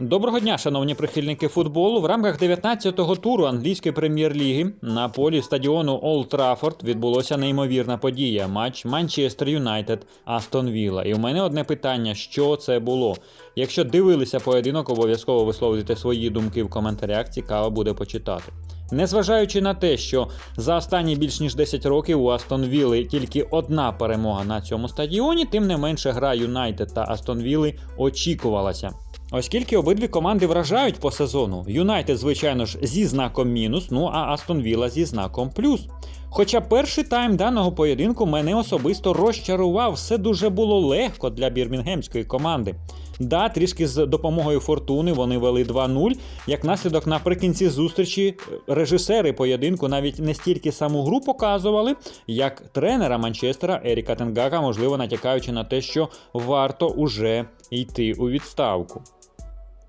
Доброго дня, шановні прихильники футболу. В рамках 19-го туру англійської прем'єр-ліги на полі стадіону Олд Траффорд відбулося неймовірна подія. Матч Манчестер Юнайтед Астон Вілла. І у мене одне питання: що це було? Якщо дивилися поєдинок, обов'язково висловлюйте свої думки в коментарях. Цікаво буде почитати. Незважаючи на те, що за останні більш ніж 10 років у Астон Вілли тільки одна перемога на цьому стадіоні, тим не менше гра Юнайтед та Астон Вілли очікувалася. Оскільки обидві команди вражають по сезону, Юнайтед, звичайно ж, зі знаком мінус, ну а Астон Вілла зі знаком плюс. Хоча перший тайм даного поєдинку мене особисто розчарував, все дуже було легко для бірмінгемської команди. Да, трішки з допомогою фортуни вони вели 2-0. Як наслідок наприкінці зустрічі е, режисери поєдинку навіть не стільки саму гру показували, як тренера Манчестера Еріка Тенгага, можливо, натякаючи на те, що варто уже йти у відставку.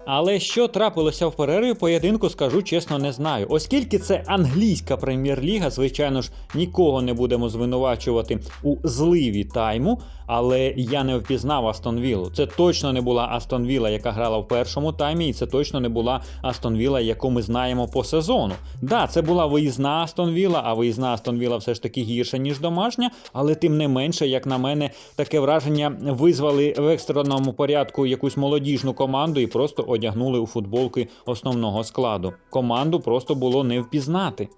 Але що трапилося в перерві поєдинку, скажу чесно, не знаю. Оскільки це англійська прем'єр-ліга, звичайно ж, нікого не будемо звинувачувати у зливі тайму. Але я не впізнав Астон Віллу. Це точно не була Астон Вілла, яка грала в першому таймі, і це точно не була Астон Вілла, яку ми знаємо по сезону. Да, це була виїзна Астон Вілла, а виїзна Астон Вілла все ж таки гірша, ніж домашня. Але тим не менше, як на мене, таке враження визвали в екстреному порядку якусь молодіжну команду і просто одягнули у футболки основного складу. Команду просто було не впізнати.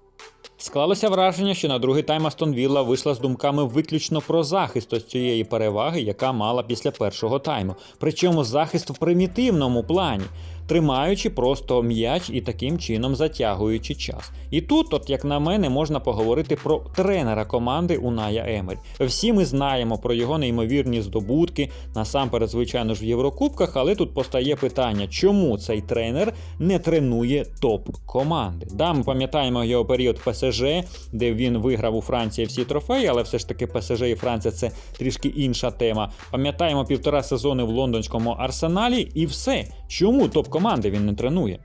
Склалося враження, що на другий тайм Астон Вілла вийшла з думками виключно про захист ось цієї переваги, яка мала після першого тайму. Причому захист в примітивному плані, тримаючи просто м'яч і таким чином затягуючи час. І тут, от як на мене, можна поговорити про тренера команди Уная Емері. Всі ми знаємо про його неймовірні здобутки, насамперед, звичайно ж, в Єврокубках, але тут постає питання, чому цей тренер не тренує топ команди. Да, ми пам'ятаємо його період в ПСЖ, де він виграв у Франції всі трофеї, але все ж таки ПСЖ і Франція це трішки інша тема. Пам'ятаємо півтора сезони в лондонському арсеналі, і все. Чому топ команди він не тренує?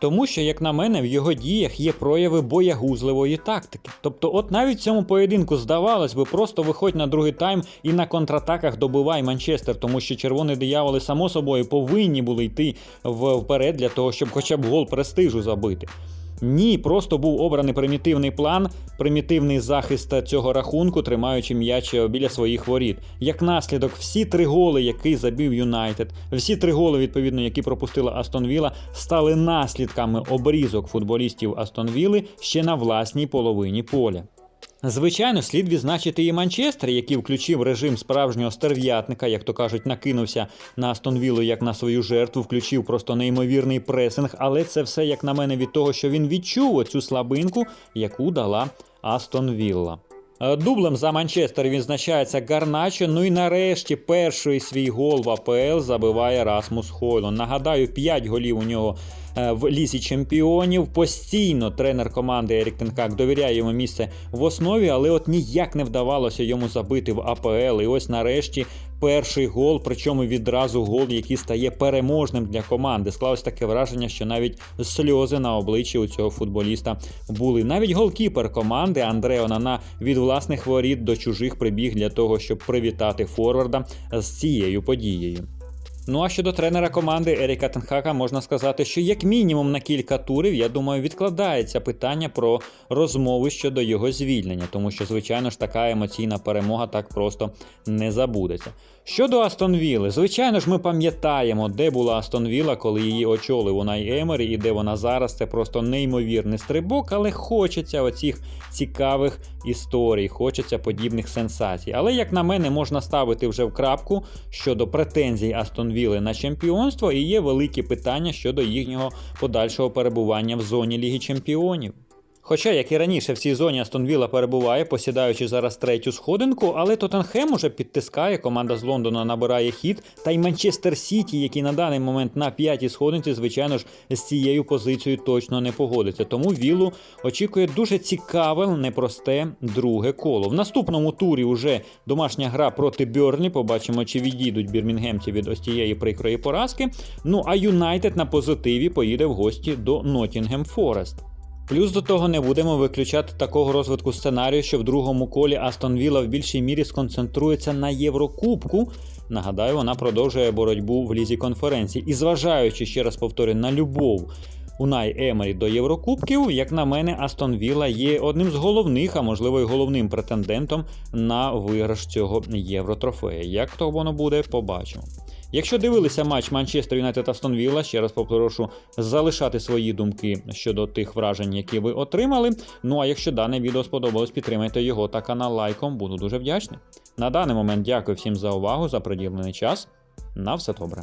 Тому що, як на мене, в його діях є прояви боягузливої тактики. Тобто, от навіть в цьому поєдинку здавалось би, просто виходь на другий тайм і на контратаках добивай Манчестер, тому що червоні дияволи, само собою, повинні були йти вперед для того, щоб хоча б гол престижу забити. Ні, просто був обраний примітивний план, примітивний захист цього рахунку, тримаючи м'яч біля своїх воріт. Як наслідок, всі три голи, які забив Юнайтед, всі три голи, відповідно, які пропустила Астон Віла, стали наслідками обрізок футболістів Астон Віли ще на власній половині поля. Звичайно, слід відзначити і Манчестер, який включив режим справжнього стерв'ятника, як то кажуть, накинувся на Астон Віллу як на свою жертву, включив просто неймовірний пресинг, але це все, як на мене, від того, що він відчув оцю слабинку, яку дала Астон Вілла. Е, Дублем за Манчестер відзначається Гарначо. Ну і нарешті перший свій гол в АПЛ забиває Расмус Хойлон. Нагадаю, 5 голів у нього е, в лісі чемпіонів. Постійно тренер команди Ерік Тенкак довіряє йому місце в основі, але от ніяк не вдавалося йому забити в АПЛ. І ось нарешті перший гол, причому відразу гол, який стає переможним для команди. Склалось таке враження, що навіть сльози на обличчі у цього футболіста були. Навіть голкіпер команди Андре Онана від власних воріт до чужих прибіг для того, щоб привітати форварда з цією подією. Ну а щодо тренера команди Еріка Тенхака, можна сказати, що як мінімум на кілька турів, я думаю, відкладається питання про розмови щодо його звільнення, тому що, звичайно ж, така емоційна перемога так просто не забудеться. Щодо Астон Вілли, звичайно ж, ми пам'ятаємо, де була Астон Вілла, коли її очолив Унай Емері, і де вона зараз. Це просто неймовірний стрибок, але хочеться оцих цікавих історій, хочеться подібних сенсацій. Але, як на мене, можна ставити вже в крапку щодо претензій Астон Вілли на чемпіонство, і є великі питання щодо їхнього подальшого перебування в зоні Ліги Чемпіонів. Хоча, як і раніше, в цій зоні Астон Вілла перебуває, посідаючи зараз третю сходинку, але Тоттенхем уже підтискає, команда з Лондона набирає хід, та й Манчестер Сіті, який на даний момент на п'ятій сходинці, звичайно ж, з цією позицією точно не погодиться. Тому Віллу очікує дуже цікаве, непросте друге коло. В наступному турі вже домашня гра проти Бьорнлі. Побачимо, чи відійдуть бірмінгемці від ось цієї прикрої поразки. Ну а Юнайтед на позитиві поїде в гості до Ноттінгем Форест. Плюс до того не будемо виключати такого розвитку сценарію, що в другому колі Астон Вілла в більшій мірі сконцентрується на Єврокубку. Нагадаю, вона продовжує боротьбу в лізі конференції. І зважаючи, ще раз повторю, на любов Унай Емері до Єврокубків, як на мене, Астон Вілла є одним з головних, а можливо й головним претендентом на виграш цього євротрофея. Як то воно буде, побачимо. Якщо дивилися матч Манчестер Юнайтед Астон Вілла, ще раз попрошу залишати свої думки щодо тих вражень, які ви отримали. Ну а якщо дане відео сподобалось, підтримайте його та канал лайком. Буду дуже вдячний. На даний момент дякую всім за увагу, за приділений час. На все добре.